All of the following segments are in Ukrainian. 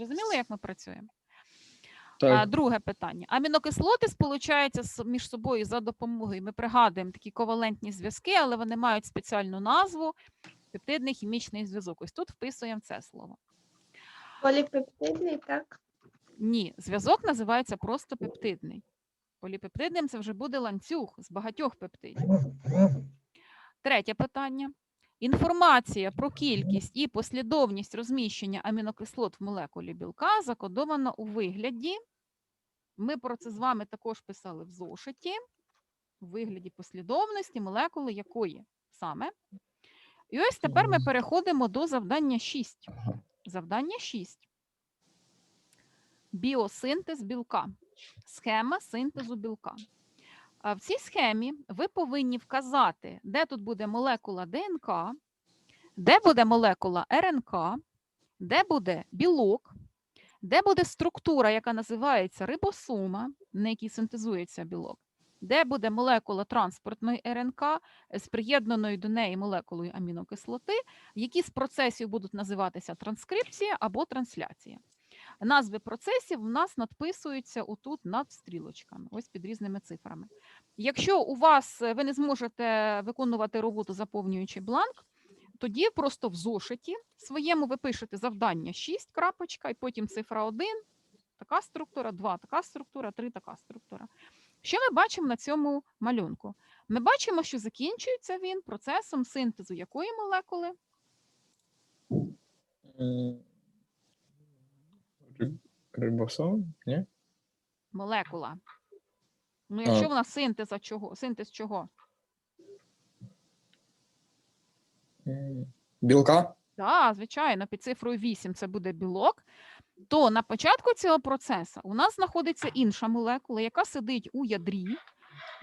Зрозуміло, як ми працюємо? Так, друге питання. Амінокислоти сполучаються між собою за допомогою. Ми пригадуємо такі ковалентні зв'язки, але вони мають спеціальну назву пептидний хімічний зв'язок. Ось тут вписуємо це слово. Поліпептидний, так? Ні, зв'язок називається просто пептидний. Поліпептидним це вже буде ланцюг з багатьох пептидів. Третє питання. Інформація про кількість і послідовність розміщення амінокислот в молекулі білка закодована у вигляді. Ми про це з вами також писали в зошиті. У вигляді послідовності молекули якої саме. І ось тепер ми переходимо до завдання 6. Завдання 6. Біосинтез білка. Схема синтезу білка. В цій схемі ви повинні вказати, де тут буде молекула ДНК, де буде молекула РНК, де буде білок, де буде структура, яка називається рибосома, на якій синтезується білок, де буде молекула транспортної РНК з приєднаною до неї молекулою амінокислоти, які з процесів будуть називатися транскрипція або трансляція. Назви процесів в нас надписуються отут над стрілочками, ось під різними цифрами. Якщо у вас е, ви не зможете виконувати роботу, заповнюючи бланк, тоді просто в зошиті своєму ви пишете завдання 6, крапочка, і потім цифра 1, така структура, 2, така структура, 3, така структура. Що ми бачимо на цьому малюнку? Ми бачимо, що закінчується він процесом синтезу якої молекули? М, риб- рибосом, ні? Молекула. Ну, якщо А. вона синтеза чого? Синтез чого? М, Білка? Так, звичайно, під цифрою 8 це буде білок. То на початку цього процесу у нас знаходиться інша молекула, яка сидить у ядрі.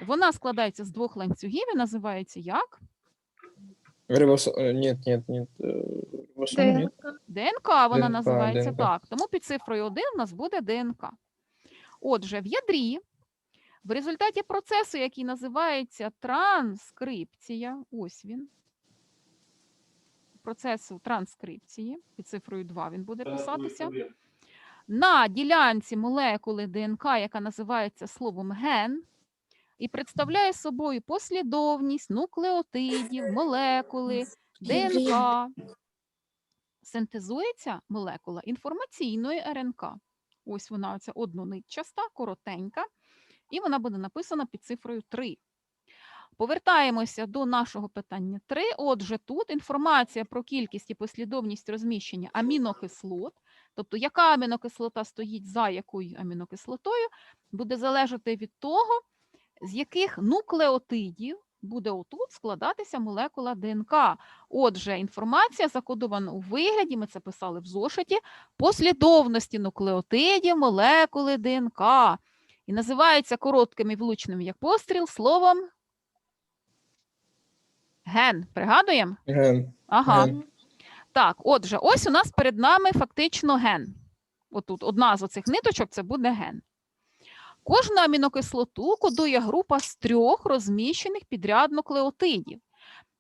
Вона складається з двох ланцюгів і називається як? Рибосом, ні, ні, ні. Рибосом, ні. ДНК. ДНК вона ДНК, називається ДНК. так. Тому під цифрою 1 у нас буде ДНК. Отже, в ядрі в результаті процесу, який називається транскрипція, ось він. Процесу транскрипції, під цифрою 2 він буде писатися. На ділянці молекули ДНК, яка називається словом ген, і представляє собою послідовність нуклеотидів, молекули, ДНК. Синтезується молекула інформаційної РНК. Ось вона, оця однонитчаста, коротенька, і вона буде написана під цифрою 3. Повертаємося до нашого питання 3. Отже, тут інформація про кількість і послідовність розміщення амінокислот, тобто яка амінокислота стоїть за якою амінокислотою, буде залежати від того, з яких нуклеотидів буде отут складатися молекула ДНК. Отже, інформація закодована у вигляді, ми це писали в зошиті, послідовності нуклеотидів молекули ДНК. І називається коротким і влучним як постріл словом ген. Пригадуємо? Ген. Ага. Ген. Так, отже, ось у нас перед нами фактично ген. Отут одна з оцих ниточок це буде ген. Кожну амінокислоту кодує група з трьох розміщених підряд нуклеотидів.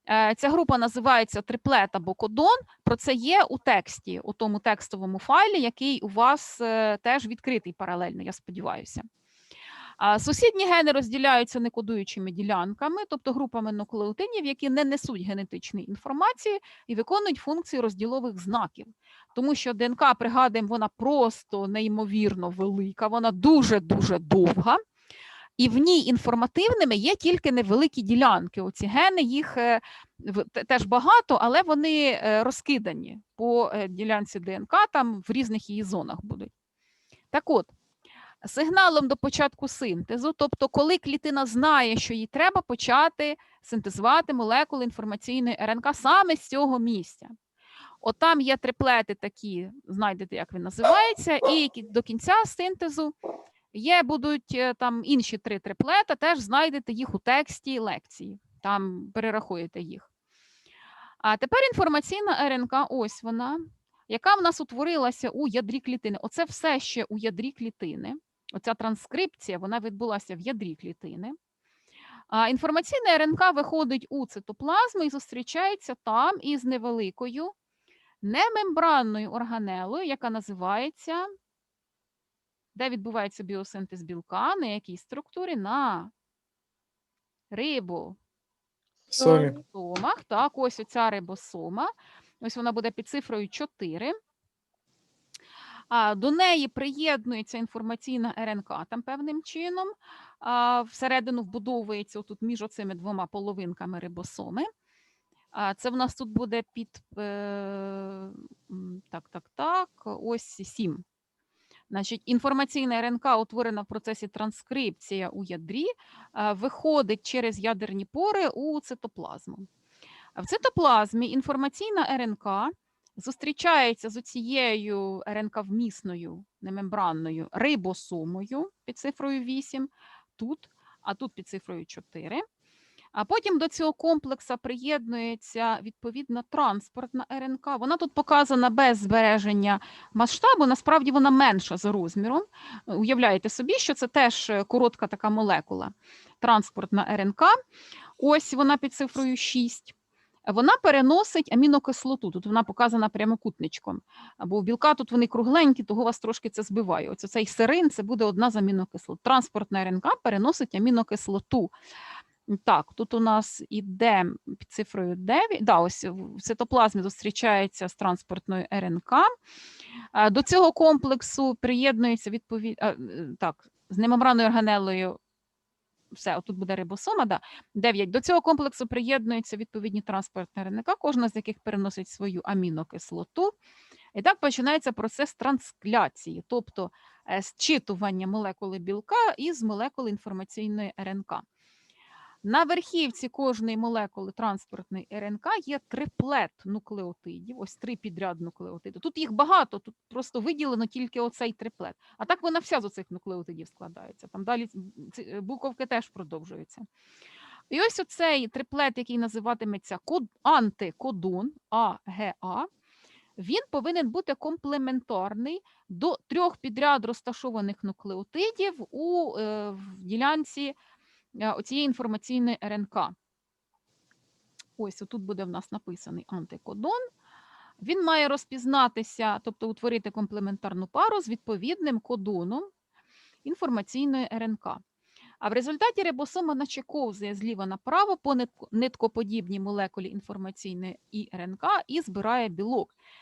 Е, Ця група називається триплет або кодон. Про це є у тексті, у тому текстовому файлі, який у вас е, теж відкритий паралельно, я сподіваюся. Сусідні гени розділяються некодуючими ділянками, тобто групами нуклеотидів, які не несуть генетичної інформації і виконують функцію розділових знаків. Тому що ДНК, пригадуємо, вона просто неймовірно велика, вона дуже-дуже довга. І в ній інформативними є тільки невеликі ділянки. Оці гени їх е, теж багато, але вони е, розкидані по е, ділянці ДНК, там в різних її зонах будуть. Так от, сигналом до початку синтезу, тобто, коли клітина знає, що їй треба почати синтезувати молекули інформаційної РНК саме з цього місця. От там є триплети такі, знайдете, як він називається, і до кінця синтезу є будуть е, там інші три триплета, теж знайдете їх у тексті лекції. Там перерахуєте їх. А тепер інформаційна РНК, ось вона, яка в нас утворилася у ядрі клітини. Оце все ще у ядрі клітини. Оця транскрипція вона відбулася в ядрі клітини. А інформаційна РНК виходить у цитоплазму і зустрічається там із невеликою немембранною органелою, яка називається, де відбувається біосинтез білка, на якій структурі? На рибу. Сомі. Так, ось оця рибосома. Ось вона буде під цифрою 4. А, до неї приєднується інформаційна РНК там певним чином. А, всередину вбудовується тут між оцими двома половинками рибосоми. А, це в нас тут буде під е, так, так, так, ось 7. Значить, інформаційна РНК утворена в процесі транскрипція у ядрі, виходить через ядерні пори у цитоплазму. В цитоплазмі інформаційна РНК зустрічається з оцією РНК-вмісною немембранною рибосомою під цифрою 8 тут, а тут під цифрою 4. А потім до цього комплекса приєднується відповідна транспортна РНК. Вона тут показана без збереження масштабу, насправді вона менша за розміром. Уявляєте собі, що це теж коротка така молекула. Транспортна РНК. Ось вона під цифрою 6. Вона переносить амінокислоту. Тут вона показана прямокутничком. Бо у білка тут вони кругленькі, того вас трошки це збиває. Ось цей серин це буде одна з амінокислот. Транспортна РНК переносить амінокислоту. Так, тут у нас іде під цифрою 9. Да, ось в цитоплазмі зустрічається з транспортною РНК. До цього комплексу приєднується відповідь. е, Так, з немембранною органелою. Все, отут буде рибосома, да. 9. До цього комплексу приєднуються відповідні транспортні РНК, кожна з яких переносить свою амінокислоту. І так починається процес транскляції, тобто е, зчитування молекули білка із молекули інформаційної РНК. На верхівці кожної молекули транспортної РНК є триплет нуклеотидів, ось три підряд нуклеотиди. Тут їх багато, тут просто виділено тільки оцей триплет. А так вона вся з оцих нуклеотидів складається. Там далі е, буковки теж продовжуються. І ось оцей триплет, який називатиметься код, антикодон АГА, він повинен бути комплементарний до трьох підряд розташованих нуклеотидів у е, в ділянці оцієї інформаційної РНК. Ось отут буде в нас написаний антикодон. Він має розпізнатися, тобто утворити комплементарну пару з відповідним кодоном інформаційної РНК. А в результаті рибосома наче ковзає зліва направо по ниткоподібній молекулі інформаційної і РНК і збирає білок.